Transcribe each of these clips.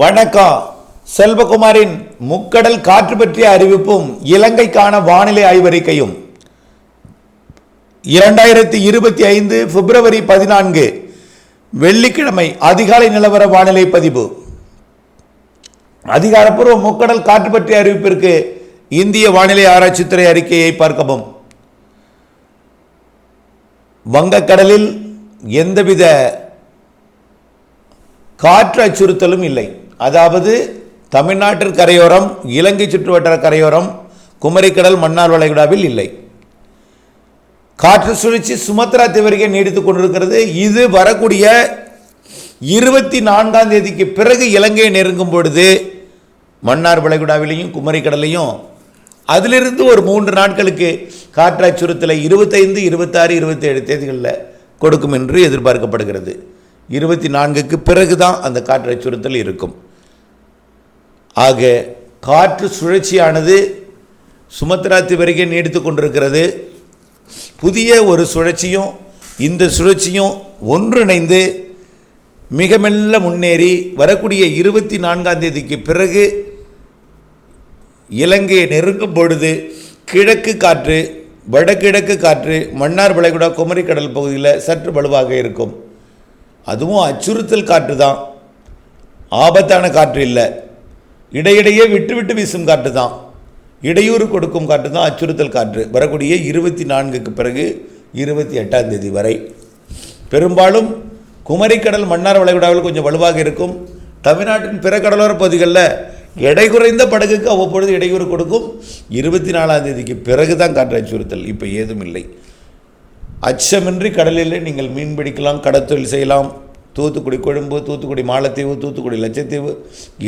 வணக்கம். செல்வகுமாரின் முக்கடல் காற்று பற்றிய அறிவிப்பும் இலங்கைக்கான வானிலை ஆய்வறிக்கையும். இரண்டாயிரத்தி இருபத்தி ஐந்து பிப்ரவரி பதினான்கு வெள்ளிக்கிழமை அதிகாலை நிலவர வானிலை பதிவு. அதிகாரப்பூர்வ முக்கடல் காற்று பற்றிய அறிவிப்பிற்கு இந்திய வானிலை ஆராய்ச்சித்துறை அறிக்கையை பார்க்கவும். வங்கக்கடலில் எந்தவித காற்று அச்சுறுத்தலும் இல்லை. அதாவது தமிழ்நாட்டின் கரையோரம் இலங்கை சுற்றுவட்டார கரையோரம் குமரிக்கடல் மன்னார் வளைகுடாவில் இல்லை. காற்று சுழற்சி சுமத்ரா தீவிரிகை நீடித்துக் கொண்டிருக்கிறது. இது வரக்கூடிய இருபத்தி நான்காம் தேதிக்கு பிறகு இலங்கையை நெருங்கும் பொழுது மன்னார் வளைகுடாவிலையும் குமரிக்கடலையும் அதிலிருந்து ஒரு மூன்று நாட்களுக்கு காற்று அச்சுறுத்தலை இருபத்தைந்து இருபத்தாறு இருபத்தேழு தேதிகளில் கொடுக்கும் என்று எதிர்பார்க்கப்படுகிறது. இருபத்தி நான்குக்கு பிறகு தான் அந்த காற்று அச்சுறுத்தல் இருக்கும். ஆக காற்று சுழற்சியானது சுமத்ரா வரைக்கும் நீடித்து கொண்டிருக்கிறது. புதிய ஒரு சுழற்சியும் இந்த சுழற்சியும் ஒன்றிணைந்து மிக மெல்ல முன்னேறி வரக்கூடிய இருபத்தி நான்காம் தேதிக்கு பிறகு இலங்கையை நெருங்கும் பொழுது கிழக்கு காற்று வடகிழக்கு காற்று மன்னார் வளைகுடா குமரிக்கடல் பகுதியில் சற்று வலுவாக இருக்கும். அதுவும் அச்சுறுத்தல் காற்று தான். ஆபத்தான காற்று இல்லை. இடையிடையே விட்டு விட்டு வீசும் காற்று தான். இடையூறு கொடுக்கும் காற்று தான் அச்சுறுத்தல் காற்று. வரக்கூடிய இருபத்தி நான்குக்கு பிறகு இருபத்தி எட்டாம் தேதி வரை. பெரும்பாலும் குமரிக்கடல் மன்னார் வளைகுடாவில் கொஞ்சம் வலுவாக இருக்கும். தமிழ்நாட்டின் பிற கடலோர பகுதிகளில் எடை குறைந்த படகுக்கு அவ்வப்பொழுது இடையூறு கொடுக்கும். இருபத்தி நாலாம் தேதிக்கு பிறகு தான் காற்று அச்சுறுத்தல். இப்போ ஏதும் இல்லை. அச்சமின்றி கடலில் நீங்கள் மீன் பிடிக்கலாம் கடத்தொழில் செய்யலாம். தூத்துக்குடி கொழும்பு தூத்துக்குடி மாலத்தீவு தூத்துக்குடி லட்சத்தீவு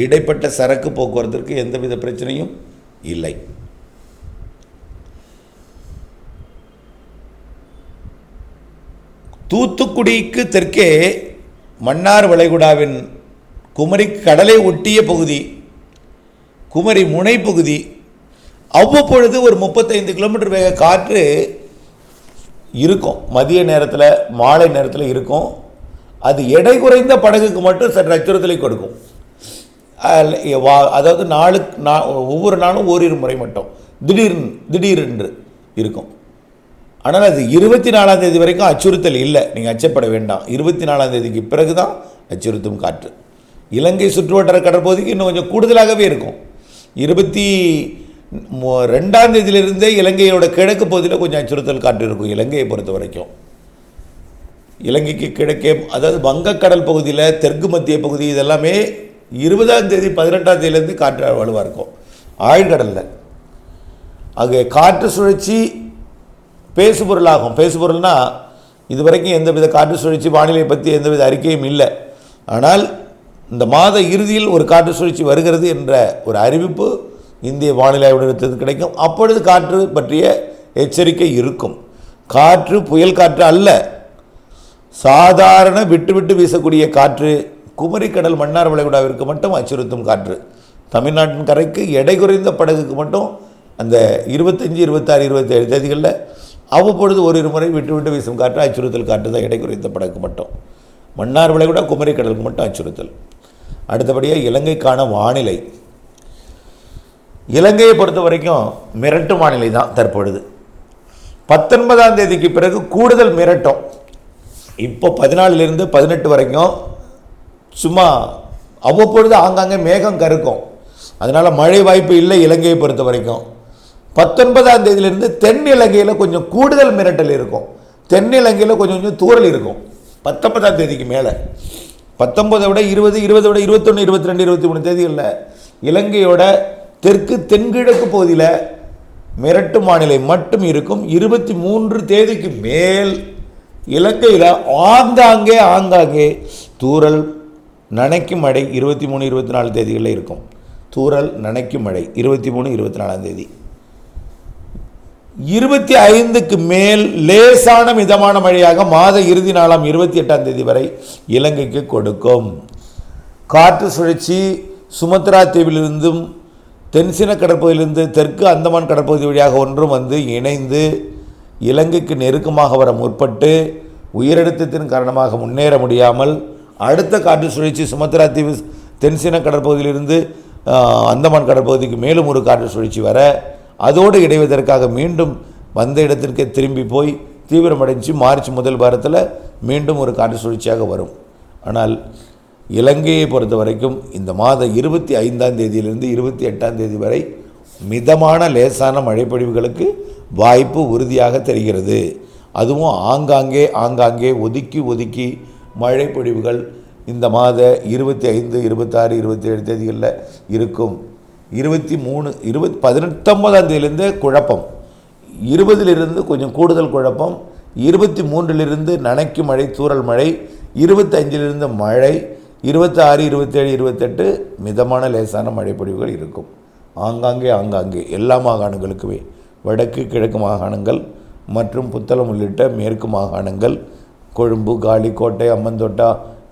இடைப்பட்ட சரக்கு போக்குவரத்திற்கு எந்தவித பிரச்சனையும் இல்லை. தூத்துக்குடிக்கு தெற்கே மன்னார் வளைகுடாவின் குமரி கடலை ஒட்டிய பகுதி குமரி முனை பகுதி அவ்வப்பொழுது ஒரு முப்பத்தைந்து கிலோமீட்டர் வேக காற்று இருக்கும். மதிய நேரத்தில் மாலை நேரத்தில் இருக்கும். அது எடை குறைந்த படகுக்கு மட்டும் சற்று அச்சுறுத்தலை கொடுக்கும். வா- அதாவது நாளுக்கு நா ஒவ்வொரு நாளும் ஓரிரு முறை மட்டும். திடீர்னு திடீரென்று இருக்கும். ஆனால் அது இருபத்தி நாலாம் தேதி வரைக்கும் அச்சுறுத்தல் இல்லை. நீங்கள் அச்சப்பட வேண்டாம். இருபத்தி நாலாம் தேதிக்கு பிறகு தான் அச்சுறுத்தும் காற்று. இலங்கை சுற்றுவட்டார கடற்பகுதிக்கு இன்னும் கொஞ்சம் கூடுதலாகவே இருக்கும். இருபத்தி ரெண்டாம் தேதியிலிருந்தே இலங்கையோட கிழக்கு பகுதியில் கொஞ்சம் அச்சுறுத்தல் காற்று இருக்கும். இலங்கையை பொறுத்த வரைக்கும் இலங்கைக்கு கிழக்கே அதாவது வங்கக்கடல் பகுதியில் தெற்கு மத்திய பகுதி இதெல்லாமே இருபதாம் தேதி பதினெட்டாம் தேதியிலேருந்து காற்று வலுவாக இருக்கும். ஆழ்கடலில். அங்கே காற்று சுழற்சி பேசுபொருளாகும். பேசுபொருள்னா இதுவரைக்கும் எந்தவித காற்று சுழற்சி வானிலை பற்றி எந்தவித அறிக்கையும் இல்லை. ஆனால் இந்த மாத இறுதியில் ஒரு காற்று சுழற்சி வருகிறது என்ற ஒரு அறிவிப்பு இந்திய வானிலை ஆய்வு கிடைக்கும். அப்பொழுது காற்று பற்றிய எச்சரிக்கை இருக்கும். காற்று புயல் காற்று அல்ல. சாதாரண விட்டு விட்டு வீசக்கூடிய காற்று குமரிக்கடல் மன்னார் வளைகுடாவிற்கு மட்டும் அச்சுறுத்தும் காற்று. தமிழ்நாட்டின் கரைக்கு எடை குறைந்த படகுக்கு மட்டும் அந்த இருபத்தஞ்சி இருபத்தாறு இருபத்தேழு தேதிகளில் அவ்வப்பொழுது ஒரு இரு முறை விட்டு விட்டு வீசும் காற்று அச்சுறுத்தல் காற்று தான் எடை குறைந்த படகுக்கு மட்டும். மன்னார் வளைகுடா குமரிக்கடலுக்கு மட்டும் அச்சுறுத்தல். அடுத்தபடியாக இலங்கைக்கான வானிலை. இலங்கையை பொறுத்த வரைக்கும் மிரட்டு வானிலை தான் தற்பொழுது. பத்தொன்பதாம் தேதிக்கு பிறகு கூடுதல் மிரட்டும். இப்போ பதினாலிருந்து பதினெட்டு வரைக்கும் சும்மா அவ்வப்பொழுது ஆங்காங்கே மேகம் கருக்கும். அதனால் மழை வாய்ப்பு இல்லை இலங்கையை பொறுத்த வரைக்கும். பத்தொன்பதாம் தேதியிலிருந்து தென் இலங்கையில் கொஞ்சம் கூடுதல் மிரட்டல் இருக்கும். தென் இலங்கையில் கொஞ்சம் கொஞ்சம் தூரல் இருக்கும். பத்தொன்பதாம் தேதிக்கு மேலே. பத்தொன்பதை விட இருபது இருபதை விட இருபத்தொன்று இருபத்தி ரெண்டு இருபத்தி மூணு தேதிகளில் இலங்கையோட தெற்கு தென்கிழக்கு பகுதியில் மிரட்டு வானிலை மட்டும் இருக்கும். இருபத்தி மூன்று தேதிக்கு மேல் இலங்கையில் ஆங்காங்கே ஆங்காங்கே தூரல் நனைக்கும் மழை இருபத்தி மூணு இருபத்தி நாலு தேதிகளில் இருக்கும். தூரல் நனைக்கும் மழை இருபத்தி மூணு இருபத்தி நாலாம் தேதி. இருபத்தி ஐந்துக்கு மேல் லேசான மிதமான மழையாக மாத இறுதி நாளாம் இருபத்தி எட்டாம் தேதி வரை இலங்கைக்கு கொடுக்கும். காற்று சுழற்சி சுமத்ரா தீவிலிருந்தும் தென்சின கடற்பகுதியிலிருந்து தெற்கு அந்தமான் கடற்பகுதி வழியாக ஒன்றும் வந்து இணைந்து இலங்கைக்கு நெருக்கமாக வர முற்பட்டு உயரழுத்தத்தின் காரணமாக முன்னேற முடியாமல் அடுத்த காற்று சுழற்சி சுமத்ரா தீவு தென்சீன கடற்பகுதியிலிருந்து அந்தமான் கடற்பகுதிக்கு மேலும் ஒரு காற்று சுழற்சி வர அதோடு இடைவதற்காக மீண்டும் வந்த இடத்திற்கே திரும்பி போய் தீவிரமடைஞ்சு மார்ச் முதல் வாரத்தில் மீண்டும் ஒரு காற்று சுழற்சியாக வரும். ஆனால் இலங்கையை பொறுத்த வரைக்கும் இந்த மாதம் இருபத்தி ஐந்தாம் தேதியிலிருந்து இருபத்தி எட்டாம் தேதி வரை மிதமான லேசான மழைப்பொழிவுகளுக்கு வாய்ப்பு உறுதியாக தெரிகிறது. அதுவும் ஆங்காங்கே ஆங்காங்கே ஒதுக்கி ஒதுக்கி மழைப்பொழிவுகள் இந்த மாத இருபத்தி ஐந்து இருபத்தாறு இருபத்தி ஏழு தேதிகளில் இருக்கும். இருபத்தி மூணு இருபத் பதினெட்டொம்பதாம் தேதியிலேருந்து குழப்பம். இருபதிலிருந்து கொஞ்சம் கூடுதல் குழப்பம். இருபத்தி மூன்றிலிருந்து நனைக்கும் மழை தூரல் மழை. இருபத்தஞ்சிலிருந்து மழை. இருபத்தாறு இருபத்தேழு இருபத்தெட்டு மிதமான லேசான மழைப்பொழிவுகள் இருக்கும். ஆங்காங்கே ஆங்காங்கே எல்லா மாகாணங்களுக்குமே. வடக்கு கிழக்கு மாகாணங்கள் மற்றும் புத்தளம் உள்ளிட்ட மேற்கு மாகாணங்கள் கொழும்பு காலிக்கோட்டை அம்மந்தோட்டா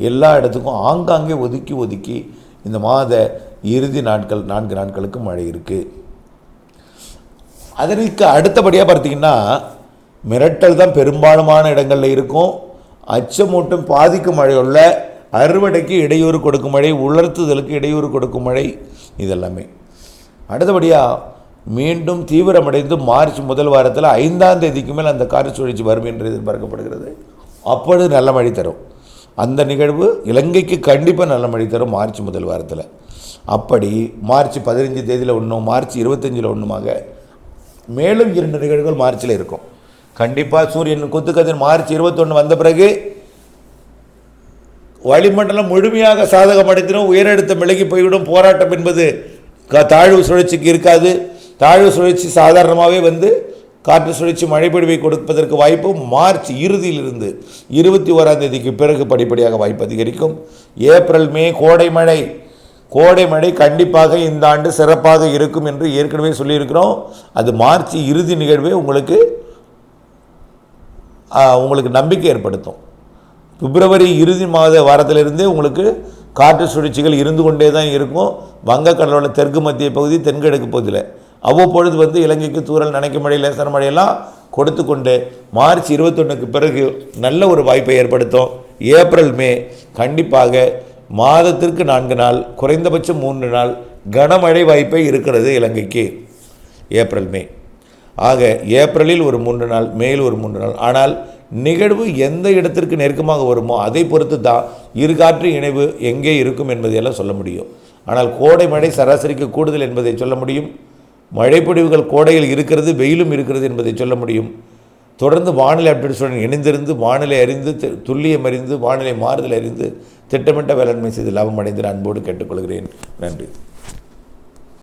எல்லா இடத்துக்கும் ஆங்காங்கே ஒதுக்கி ஒதுக்கி இந்த மாத இறுதி நாட்கள் நான்கு நாட்களுக்கு மழை இருக்குது அதற்கு அடுத்தபடியாக பார்த்தீங்கன்னா மிரட்டல் தான் பெரும்பாலுமான இடங்களில் இருக்கும். அச்சமூட்டும் பாதிக்கும் மழையுள்ள அறுவடைக்கு இடையூறு கொடுக்கும் மழை உலர்த்துதலுக்கு இடையூறு கொடுக்கும் மழை இதெல்லாமே. அடுத்தபடியாக மீண்டும் தீவிரமடைந்து மார்ச் முதல் வாரத்தில் ஐந்தாம் தேதிக்கு மேல் அந்த காற்று சுழற்சி வரும் என்று எதிர்பார்க்கப்படுகிறது. அப்பொழுது நல்ல மழை தரும். அந்த நிகழ்வு இலங்கைக்கு கண்டிப்பாக நல்ல மழை தரும் மார்ச் முதல் வாரத்தில். அப்படி மார்ச் பதினஞ்சு தேதியில் ஒன்றும் மார்ச் இருபத்தஞ்சில் ஒன்றுமாக மேலும் இரண்டு நிகழ்வுகள் மார்ச்சில் இருக்கும். கண்டிப்பாக சூரியன் குத்துக்கதிர் மார்ச் இருபத்தொன்று வந்த பிறகு வளிமண்டலம் முழுமையாக சாதகம் அடைத்திடும் உயரழுத்தம் விலகி போய்விடும். போராட்டம் என்பது க- தாழ்வு சுழற்சிக்கு இருக்காது. தாழ்வு சுழற்சி சாதாரணமாகவே வந்து காற்று சுழற்சி மழைப்பொழிவை கொடுப்பதற்கு வாய்ப்பு மார்ச் இறுதியிலிருந்து இருபத்தி ஓராம் தேதிக்கு பிறகு படிப்படியாக வாய்ப்பு அதிகரிக்கும். ஏப்ரல் மே கோடை மழை. கோடை மழை கண்டிப்பாக இந்த ஆண்டு சிறப்பாக இருக்கும் என்று ஏற்கனவே சொல்லியிருக்கிறோம். அது மார்ச் இறுதி நிகழ்வே உங்களுக்கு உங்களுக்கு நம்பிக்கை ஏற்படுத்தும். பிப்ரவரி இறுதி மாத வாரத்திலிருந்தே உங்களுக்கு காற்று சுழற்சிகள் இருந்து கொண்டே தான் இருக்கும். வங்கக்கடலோட தெற்கு மத்திய பகுதி தென்கிழக்கு பகுதியில். அவ்வப்பொழுது வந்து இலங்கைக்கு தூறல் நனைக்கும் மழை லேசான மழையெல்லாம் கொடுத்து கொண்டு மார்ச் இருபத்தொன்னுக்கு பிறகு நல்ல ஒரு வாய்ப்பை ஏற்படுத்தும். ஏப்ரல் மே கண்டிப்பாக மாதத்திற்கு நான்கு நாள் குறைந்தபட்சம் மூன்று நாள் கனமழை வாய்ப்பே இருக்கிறது இலங்கைக்கு. April May. ஆக ஏப்ரலில் ஒரு மூன்று நாள் மேல் ஒரு மூன்று நாள். ஆனால் நிகழ்வு எந்த இடத்திற்கு நெருக்கமாக வருமோ அதை பொறுத்து தான் இரு காற்று இணைவு எங்கே இருக்கும் என்பதையெல்லாம் சொல்ல முடியும். ஆனால் கோடை மழை சராசரிக்கு கூடுதல் என்பதை சொல்ல முடியும். மழைப்பொழிவுகள் கோடையில் இருக்கிறது வெயிலும் இருக்கிறது என்பதை சொல்ல முடியும். தொடர்ந்து வானிலை அப்டேட்ஸுடன் இணைந்திருந்து வானிலை அறிந்து துல்லியம் அறிந்து வானிலை மாறுதல் அறிந்து திட்டமிட்ட வேளாண்மை செய்து லாபம் அடைந்து நான் அன்போடு கேட்டுக்கொள்கிறேன். நன்றி.